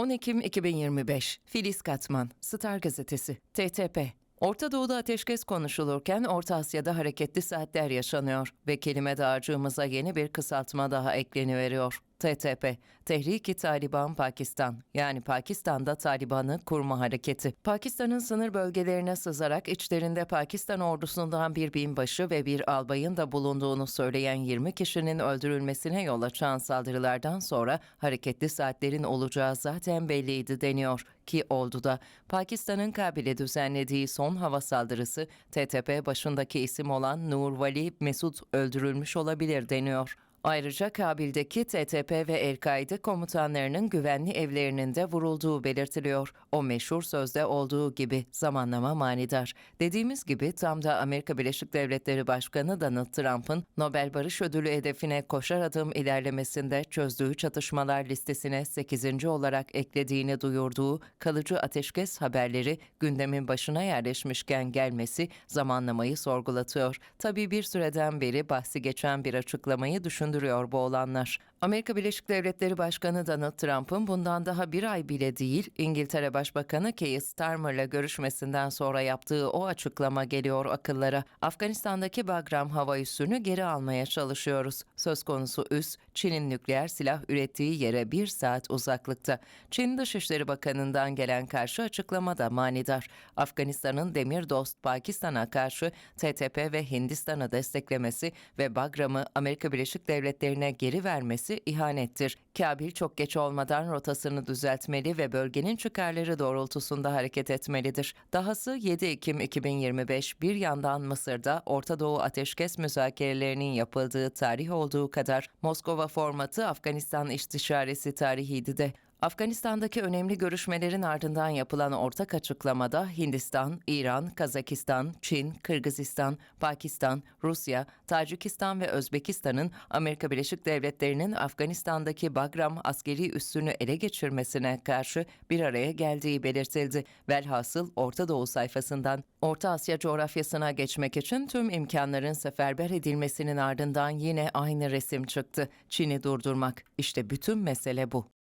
10 Ekim 2025 Filiz Katman Star Gazetesi TTP Orta Doğu'da ateşkes konuşulurken Orta Asya'da hareketli saatler yaşanıyor ve kelime dağarcığımıza yeni bir kısaltma daha ekleniveriyor. TTP, Tehriki Taliban Pakistan yani Pakistan'da Taliban'ı kurma hareketi. Pakistan'ın sınır bölgelerine sızarak içlerinde Pakistan ordusundan bir binbaşı ve bir albayın da bulunduğunu söyleyen 20 kişinin öldürülmesine yol açan saldırılardan sonra hareketli saatlerin olacağı zaten belliydi deniyor ki oldu da Pakistan'ın Kabil'e düzenlediği son hava saldırısı TTP başındaki isim olan Nur Vali Mesud öldürülmüş olabilir deniyor. Ayrıca Kabil'deki TTP ve El-Kaide komutanlarının güvenli evlerinin de vurulduğu belirtiliyor. O meşhur sözde olduğu gibi zamanlama manidar. Dediğimiz gibi tam da Amerika Birleşik Devletleri Başkanı Donald Trump'ın Nobel Barış Ödülü hedefine koşar adım ilerlemesinde çözdüğü çatışmalar listesine 8. olarak eklediğini duyurduğu kalıcı ateşkes haberleri gündemin başına yerleşmişken gelmesi zamanlamayı sorgulatıyor. Tabii bir süreden beri bahsi geçen bir açıklamayı düşün düşündürüyor bu olanlar. Amerika Birleşik Devletleri Başkanı Donald Trump'ın bundan daha bir ay bile değil, İngiltere Başbakanı Keir Starmer'la görüşmesinden sonra yaptığı o açıklama geliyor akıllara. Afganistan'daki Bagram hava üssünü geri almaya çalışıyoruz. Söz konusu üs, Çin'in nükleer silah ürettiği yere bir saat uzaklıkta. Çin Dışişleri Bakanı'ndan gelen karşı açıklama da manidar. Afganistan'ın demir dost Pakistan'a karşı TTP ve Hindistan'ı desteklemesi ve Bagram'ı Amerika Birleşik Devletleri'ne geri vermesi ihanettir. Kabil çok geç olmadan rotasını düzeltmeli ve bölgenin çıkarları doğrultusunda hareket etmelidir. Dahası 7 Ekim 2025 bir yandan Mısır'da Orta Doğu ateşkes müzakerelerinin yapıldığı tarih olduğu kadar Moskova formatı Afganistan istişaresi tarihiydi de. Afganistan'daki önemli görüşmelerin ardından yapılan ortak açıklamada Hindistan, İran, Kazakistan, Çin, Kırgızistan, Pakistan, Rusya, Tacikistan ve Özbekistan'ın Amerika Birleşik Devletleri'nin Afganistan'daki Bagram askeri üssünü ele geçirmesine karşı bir araya geldiği belirtildi. Velhasıl Orta Doğu sayfasından Orta Asya coğrafyasına geçmek için tüm imkanların seferber edilmesinin ardından yine aynı resim çıktı. Çin'i durdurmak. İşte bütün mesele bu.